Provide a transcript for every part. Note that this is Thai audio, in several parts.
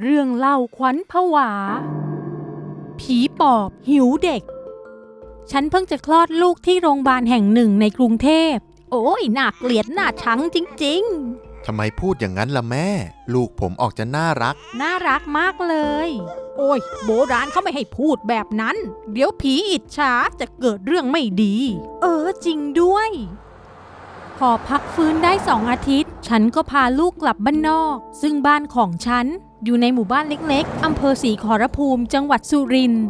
เรื่องเล่าขวัญผวา ผีปอบหิวเด็ก ฉันเพิ่งจะคลอดลูกที่โรงพยาบาลแห่งหนึ่งในกรุงเทพ โอ้ยน่าเกลียดน่าชังจริง ทำไมพูดอย่างนั้นล่ะแม่ ลูกผมออกจะน่ารัก ๆ น่ารักมากเลย โอ้ย โบราณเขาไม่ให้พูดแบบนั้น เดี๋ยวผีอิจฉาจะเกิดเรื่องไม่ดี เออจริงด้วย พอพักฟื้นได้สองอาทิตย์ ฉันก็พาลูกกลับบ้านนอก ซึ่งบ้านของฉัน อยู่ในหมู่บ้านเล็กๆ อำเภอศรีขอรภูมิ จังหวัดสุรินทร์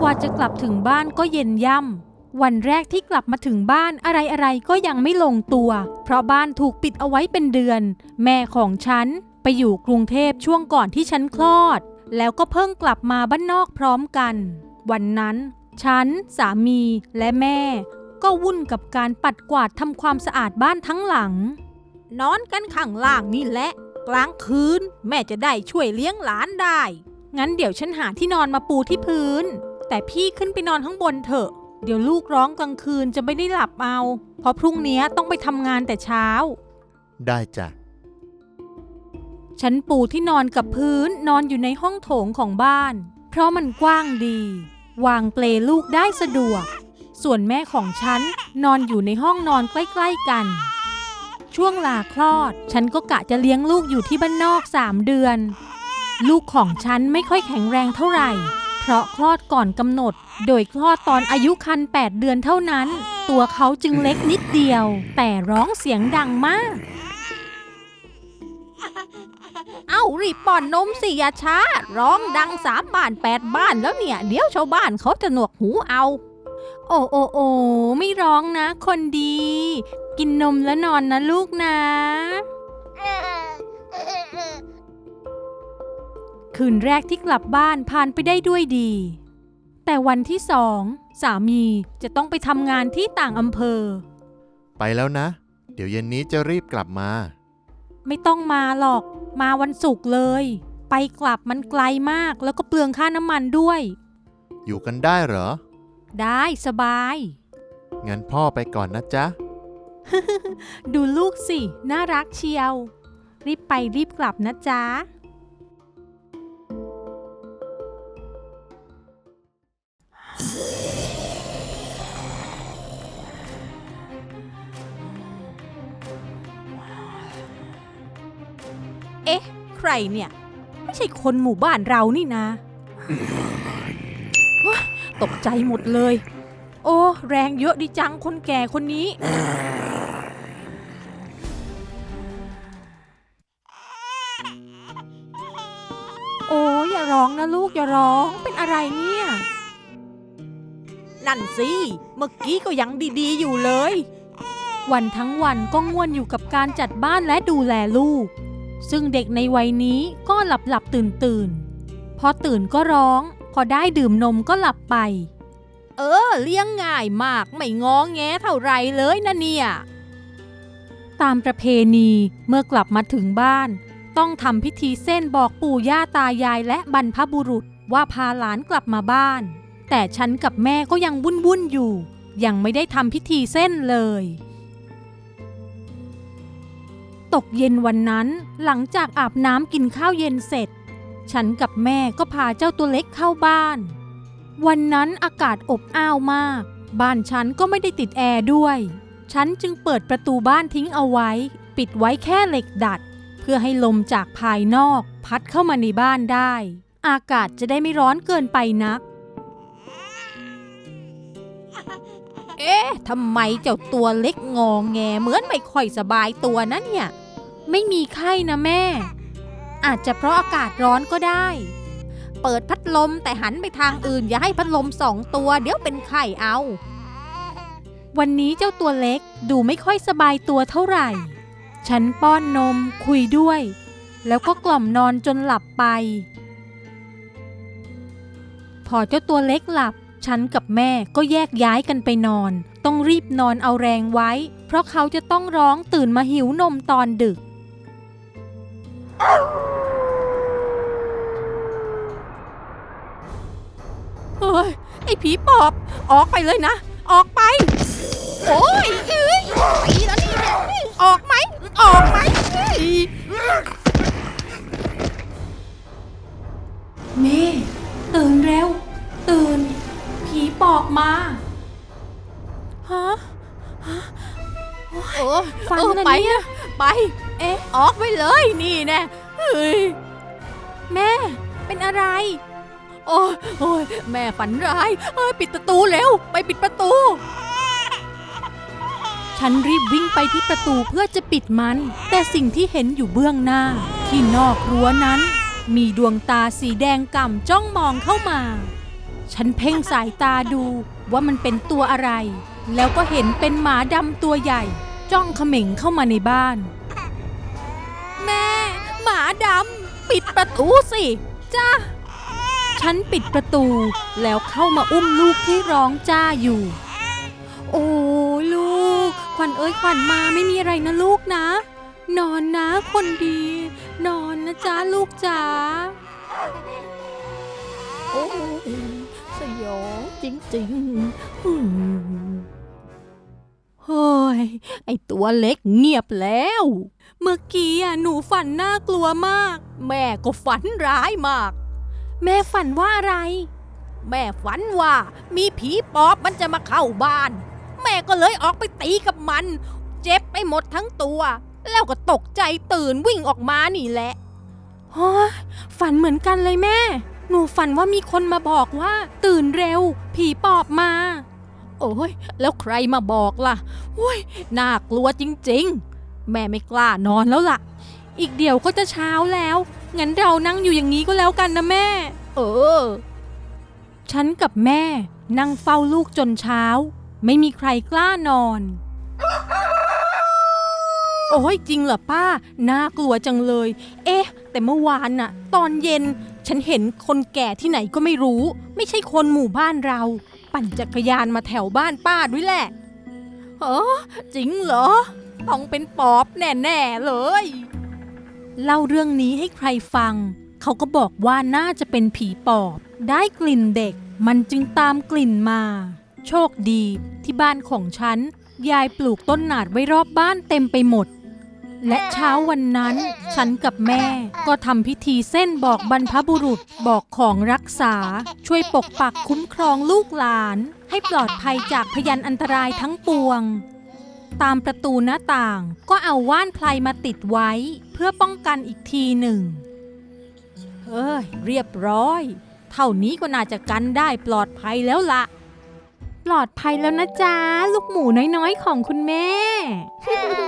กว่าจะกลับถึงบ้านก็เย็นย่ำ วันแรกที่กลับมาถึงบ้านอะไรๆ ก็ยังไม่ลงตัว เพราะบ้านถูกปิดเอาไว้เป็นเดือน แม่ของฉันไปอยู่กรุงเทพช่วงก่อนที่ฉันคลอด แล้วก็เพิ่งกลับมาบ้านนอกพร้อมกัน วันนั้น ฉัน สามีและแม่ ก็วุ่นกับการปัดกวาดทำความสะอาดบ้านทั้งหลัง นอนกันข้างล่างนี่แหละ กลางคืน แม่จะได้ช่วยเลี้ยงหลานได้ งั้นเดี๋ยวฉันหาที่นอนมาปูที่พื้น แต่พี่ขึ้นไปนอนข้างบนเถอะ เดี๋ยวลูกร้องกลางคืนจะไม่ได้หลับเอา เพราะพรุ่งนี้ต้องไปทำงานแต่เช้า ได้จ้ะ ฉันปูที่นอนกับพื้นนอนอยู่ในห้องโถงของบ้าน เพราะมันกว้างดี วางเปลลูกได้สะดวก ส่วนแม่ของฉันนอนอยู่ในห้องนอนใกล้ ๆ กัน ช่วงลาคลอด ฉันก็กะจะเลี้ยงลูกอยู่ที่บ้านนอกสามเดือน ลูกของฉันไม่ค่อยแข็งแรงเท่าไหร่ เพราะคลอดก่อนกำหนด โดยคลอดตอนอายุครรภ์8เดือนเท่านั้น ตัวเขาจึงเล็กนิดเดียว แต่ร้องเสียงดังมาก เอ้ารีบป้อนนมสิอย่าช้า ร้องดังสามบ้านแปดบ้านแล้วเนี่ย เดี๋ยวชาวบ้านเขาจะหนวกหูเอา โอ้โอ้โอ้ไม่ร้องนะคนดี กินนมแล้วนอนนะลูกนะ คืนแรกที่กลับบ้านผ่านไปได้ด้วยดี แต่วันที่สอง สามีจะต้องไปทำงานที่ต่างอำเภอ ไปแล้วนะ เดี๋ยวเย็นนี้จะรีบกลับมา ไม่ต้องมาหรอก มาวันศุกร์เลย ไปกลับมันไกลมากแล้วก็เปลืองค่าน้ำมันด้วย อยู่กันได้เหรอ ได้สบาย งั้นพ่อไปก่อนนะจ๊ะ ดูลูกสิ น่ารักเชียว รีบไปรีบกลับนะจ๊ะเอ๊ะ ใครเนี่ย ไม่ใช่คนหมู่บ้านเรานี่นะโอ๊ยตกใจหมดเลย โอ้ แรงเยอะดีจังคนแก่คนนี้ ร้องนะลูกอย่าร้องเป็นอะไรเนี่ย นั่นสิเมื่อกี้ก็ยังดีๆอยู่เลย วันทั้งวันก็ง่วนอยู่กับการจัดบ้านและดูแลลูก ซึ่งเด็กในวัยนี้ก็หลับหลับตื่นตื่นพอตื่นก็ร้อง พอได้ดื่มนมก็หลับไป เออ เลี้ยงง่ายมากไม่งองแงเท่าไรเลยนะเนี่ย ตามประเพณีเมื่อกลับมาถึงบ้าน ต้องทำพิธีเส้นบอกปู่ย่าตายายและบรรพบุรุษว่าพาหลานกลับมาบ้าน แต่ฉันกับแม่ก็ยังวุ่นวุ่นอยู่ ยังไม่ได้ทำพิธีเส้นเลย ตกเย็นวันนั้นหลังจากอาบน้ำกินข้าวเย็นเสร็จ ฉันกับแม่ก็พาเจ้าตัวเล็กเข้าบ้าน วันนั้นอากาศอบอ้าวมาก บ้านฉันก็ไม่ได้ติดแอร์ด้วย ฉันจึงเปิดประตูบ้านทิ้งเอาไว้ ปิดไว้แค่เหล็กดัด พื่อให้ลมจากภายนอกพัดเข้ามาในบ้านได้ อากาศจะได้ไม่ร้อนเกินไปนัก เอ๊ะทำไมเจ้าตัวเล็กงองแงเหมือนไม่ค่อยสบายตัวนะเนี่ย ไม่มีไข้นะแม่ อาจจะเพราะอากาศร้อนก็ได้ เปิดพัดลมแต่หันไปทางอื่น อย่าให้พัดลมสองตัวเดี๋ยวเป็นไข้เอา วันนี้เจ้าตัวเล็กดูไม่ค่อยสบายตัวเท่าไหร่ ฉันป้อนนมคุยด้วย แล้วก็กล่อมนอนจนหลับไป พอเจ้าตัวเล็กหลับ ฉันกับแม่ก็แยกย้ายกันไปนอน ต้องรีบนอนเอาแรงไว้ เพราะเขาจะต้องร้องตื่นมาหิวนมตอนดึก เฮ้ย ไอ้ผีปอบ ออกไปเลยนะ ออกไป โอ้ยเอ้ยไปแล้วนี่เนี่ยออกไหม ออกไหมเอ้ยแม่ตื่นเร็ว ตื่น ผีปอบมาฮะฮะโอ๊ย เออฟังเออนะไปเนี่ย นะไป เอ๊ะ ออกไปเลยนี่แน่เฮ้ยแม่ เป็นอะไร โอ้ยโอ้ยแม่ฝันร้ายเอ้ยปิดประตูเร็ว ไปปิดประตู ฉันรีบวิ่งไปที่ประตูเพื่อจะปิดมัน แต่สิ่งที่เห็นอยู่เบื้องหน้า ที่นอกรั้วนั้น มีดวงตาสีแดงก่ำจ้องมองเข้ามา ฉันเพ่งสายตาดูว่ามันเป็นตัวอะไร แล้วก็เห็นเป็นหมาดำตัวใหญ่ จ้องเขม่งเข้ามาในบ้าน แม่ หมาดำปิดประตูสิจ้าฉันปิดประตูแล้วเข้ามาอุ้มลูกที่ร้องจ้าอยู่ โอ้ ขวัญเอ้ยขวัญมาไม่มีอะไรนะลูกนะ นอนนะคนดี นอนนะจ้าลูกจ๋าโอ้ยสยองจริงๆอืมเฮ้ยไอตัวเล็กเงียบแล้ว เมื่อกี้อะหนูฝันน่ากลัวมาก แม่ก็ฝันร้ายมาก แม่ฝันว่าอะไร แม่ฝันว่ามีผีปอบมันจะมาเข้าบ้าน แม่ก็เลยออกไปตีกับมัน เจ็บไปหมดทั้งตัว แล้วก็ตกใจตื่นวิ่งออกมานี่แหละฮะฝันเหมือนกันเลยแม่ หนูฝันว่ามีคนมาบอกว่า ตื่นเร็ว ผีปอบมา โอ้ยแล้วใครมาบอกล่ะโอ้ยน่ากลัวจริงๆ แม่ไม่กล้านอนแล้วล่ะ อีกเดี๋ยวก็จะเช้าแล้ว งั้นเรานั่งอยู่อย่างนี้ก็แล้วกันนะแม่ เออ ฉันกับแม่นั่งเฝ้าลูกจนเช้า ไม่มีใครกล้านอน โอ้ยจริงเหรอป้า น่ากลัวจังเลย เอ๊ะ แต่เมื่อวานน่ะ ตอนเย็น ฉันเห็นคนแก่ที่ไหนก็ไม่รู้ ไม่ใช่คนหมู่บ้านเรา ปั่นจักรยานมาแถวบ้านป้าด้วยแหละเออจริงเหรอ ต้องเป็นปอบแน่ๆเลย เล่าเรื่องนี้ให้ใครฟัง เขาก็บอกว่าน่าจะเป็นผีปอบ ได้กลิ่นเด็ก มันจึงตามกลิ่นมา โชคดี ที่บ้านของฉัน ยายปลูกต้นหนาดไว้รอบบ้านเต็มไปหมด และเช้าวันนั้น ฉันกับแม่ก็ทำพิธีเส้นบอกบรรพบุรุษบอกของรักษา ช่วยปกปักคุ้มครองลูกหลาน ให้ปลอดภัยจากพยันอันตรายทั้งปวง ตามประตูหน้าต่างก็เอาว่านไพลมาติดไว้ เพื่อป้องกันอีกทีหนึ่งเฮ้ยเรียบร้อย เท่านี้ก็น่าจะกันได้ปลอดภัยแล้วล่ะ อดภัยแล้วนะจ๊ะ ลูกหมูน้อยๆของคุณแม่ Hey.